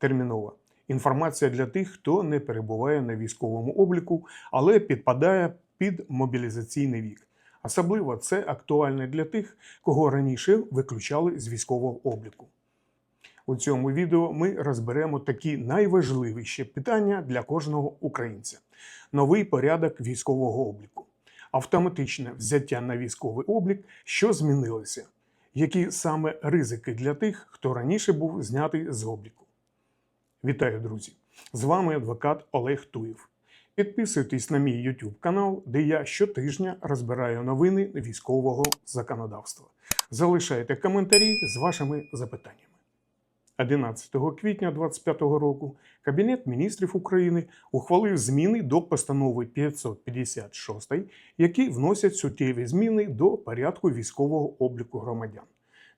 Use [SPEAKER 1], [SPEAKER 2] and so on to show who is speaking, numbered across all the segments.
[SPEAKER 1] термінова. Інформація для тих, хто не перебуває на військовому обліку, але підпадає під мобілізаційний вік. Особливо це актуально для тих, кого раніше виключали з військового обліку. У цьому відео ми розберемо такі найважливіші питання для кожного українця: новий порядок військового обліку, автоматичне взяття на військовий облік, що змінилося, які саме ризики для тих, хто раніше був знятий з обліку. Вітаю, друзі! З вами адвокат Олег Туєв. Підписуйтесь на мій YouTube канал, де я щотижня розбираю новини військового законодавства. Залишайте коментарі з вашими запитаннями. 11 квітня 2025 року Кабінет міністрів України ухвалив зміни до постанови 556, які вносять суттєві зміни до порядку військового обліку громадян.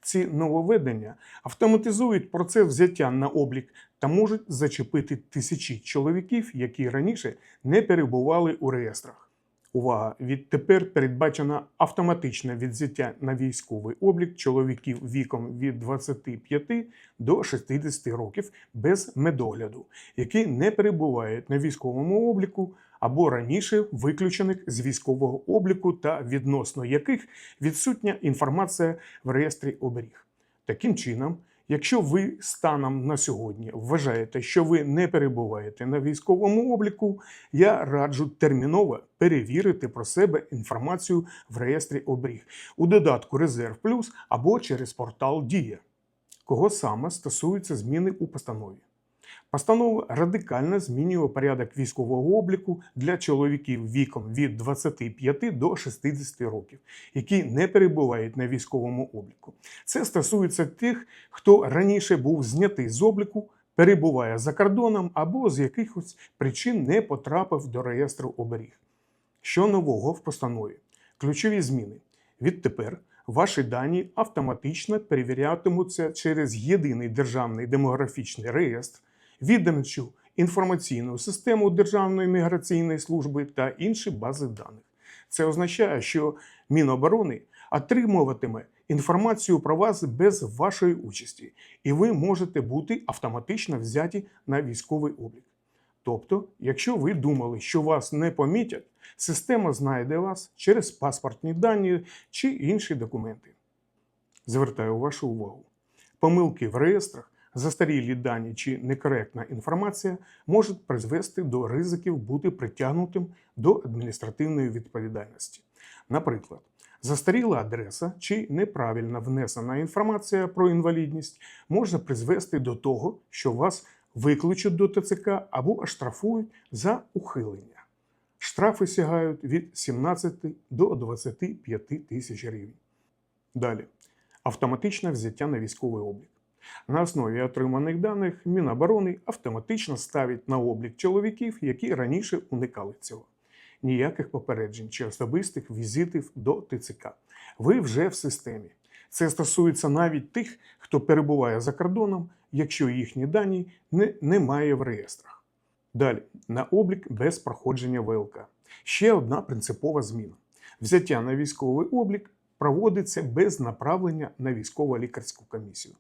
[SPEAKER 1] Ці нововведення автоматизують процес взяття на облік та можуть зачепити тисячі чоловіків, які раніше не перебували у реєстрах. Увага! Відтепер передбачено автоматичне відзяття на військовий облік чоловіків віком від 25 до 60 років без медогляду, які не перебувають на військовому обліку або раніше виключених з військового обліку та відносно яких відсутня інформація в реєстрі оберіг. Таким чином, якщо ви станом на сьогодні вважаєте, що ви не перебуваєте на військовому обліку, я раджу терміново перевірити про себе інформацію в реєстрі оберіг у додатку Резерв Плюс або через портал Дія. Кого саме стосуються зміни у постанові? Постанова радикально змінює порядок військового обліку для чоловіків віком від 25 до 60 років, які не перебувають на військовому обліку. Це стосується тих, хто раніше був знятий з обліку, перебуває за кордоном або з якихось причин не потрапив до реєстру оберіг. Що нового в постанові? Ключові зміни. Відтепер ваші дані автоматично перевірятимуться через єдиний державний демографічний реєстр відомчу інформаційну систему Державної міграційної служби та інші бази даних. Це означає, що Міноборони отримуватиме інформацію про вас без вашої участі, і ви можете бути автоматично взяті на військовий облік. Тобто, якщо ви думали, що вас не помітять, система знайде вас через паспортні дані чи інші документи. Звертаю вашу увагу. Помилки в реєстрах застарілі дані чи некоректна інформація можуть призвести до ризиків бути притягнутим до адміністративної відповідальності. Наприклад, застаріла адреса чи неправильно внесена інформація про інвалідність може призвести до того, що вас викличуть до ТЦК або оштрафують за ухилення. Штрафи сягають від 17 до 25 тисяч гривень. Далі автоматичне взяття на військовий облік. На основі отриманих даних Міноборони автоматично ставить на облік чоловіків, які раніше уникали цього. Ніяких попереджень чи особистих візитів до ТЦК. Ви вже в системі. Це стосується навіть тих, хто перебуває за кордоном, якщо їхні дані не, немає в реєстрах. Далі на облік без проходження ВЛК. Ще одна принципова зміна: взяття на військовий облік проводиться без направлення на військово-лікарську комісію.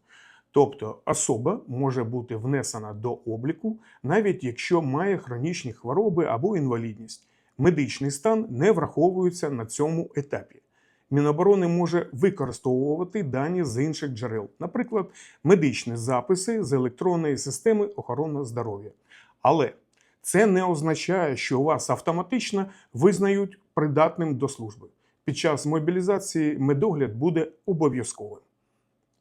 [SPEAKER 1] Тобто особа може бути внесена до обліку, навіть якщо має хронічні хвороби або інвалідність. Медичний стан не враховується на цьому етапі. Міноборони може використовувати дані з інших джерел, наприклад, медичні записи з електронної системи охорони здоров'я. Але це не означає, що вас автоматично визнають придатним до служби. Під час мобілізації медогляд буде обов'язковим.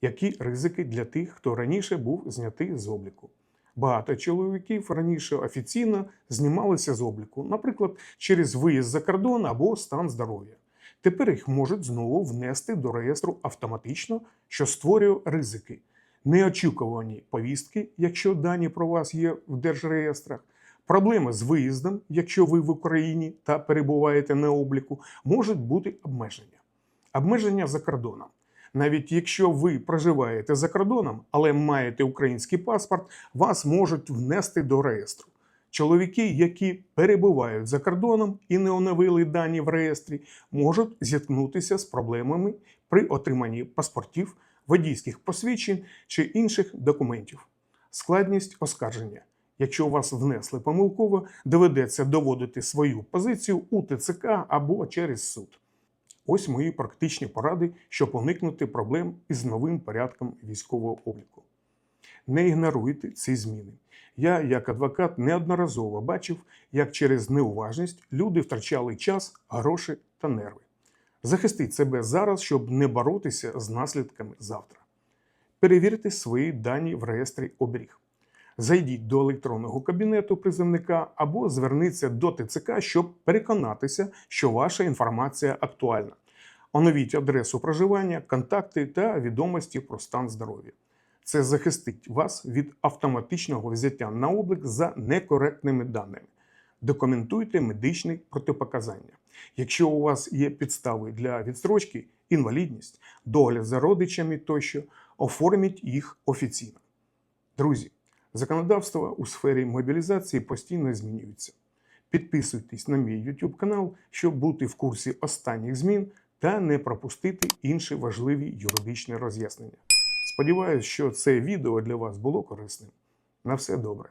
[SPEAKER 1] Які ризики для тих, хто раніше був знятий з обліку? Багато чоловіків раніше офіційно знімалися з обліку, наприклад, через виїзд за кордон або стан здоров'я. Тепер їх можуть знову внести до реєстру автоматично, що створює ризики. Неочікувані повістки, якщо дані про вас є в держреєстрах, проблеми з виїздом, якщо ви в Україні та перебуваєте на обліку, можуть бути обмеження. Обмеження за кордоном. Навіть якщо ви проживаєте за кордоном, але маєте український паспорт, вас можуть внести до реєстру. Чоловіки, які перебувають за кордоном і не оновили дані в реєстрі, можуть зіткнутися з проблемами при отриманні паспортів, водійських посвідчень чи інших документів. Складність оскарження. Якщо вас внесли помилково, доведеться доводити свою позицію у ТЦК або через суд. Ось мої практичні поради, щоб уникнути проблем із новим порядком військового обліку. Не ігноруйте ці зміни. Я, як адвокат, неодноразово бачив, як через неуважність люди втрачали час, гроші та нерви. Захистіть себе зараз, щоб не боротися з наслідками завтра. Перевірте свої дані в реєстрі оберіг. Зайдіть до електронного кабінету призовника або зверніться до ТЦК, щоб переконатися, що ваша інформація актуальна. Оновіть адресу проживання, контакти та відомості про стан здоров'я. Це захистить вас від автоматичного взяття на облік за некоректними даними. Документуйте медичні протипоказання. Якщо у вас є підстави для відстрочки, інвалідність, догляд за родичами тощо, оформіть їх офіційно. Друзі, законодавство у сфері мобілізації постійно змінюється. Підписуйтесь на мій YouTube канал, щоб бути в курсі останніх змін та не пропустити інші важливі юридичні роз'яснення. Сподіваюсь, що це відео для вас було корисним. На все добре.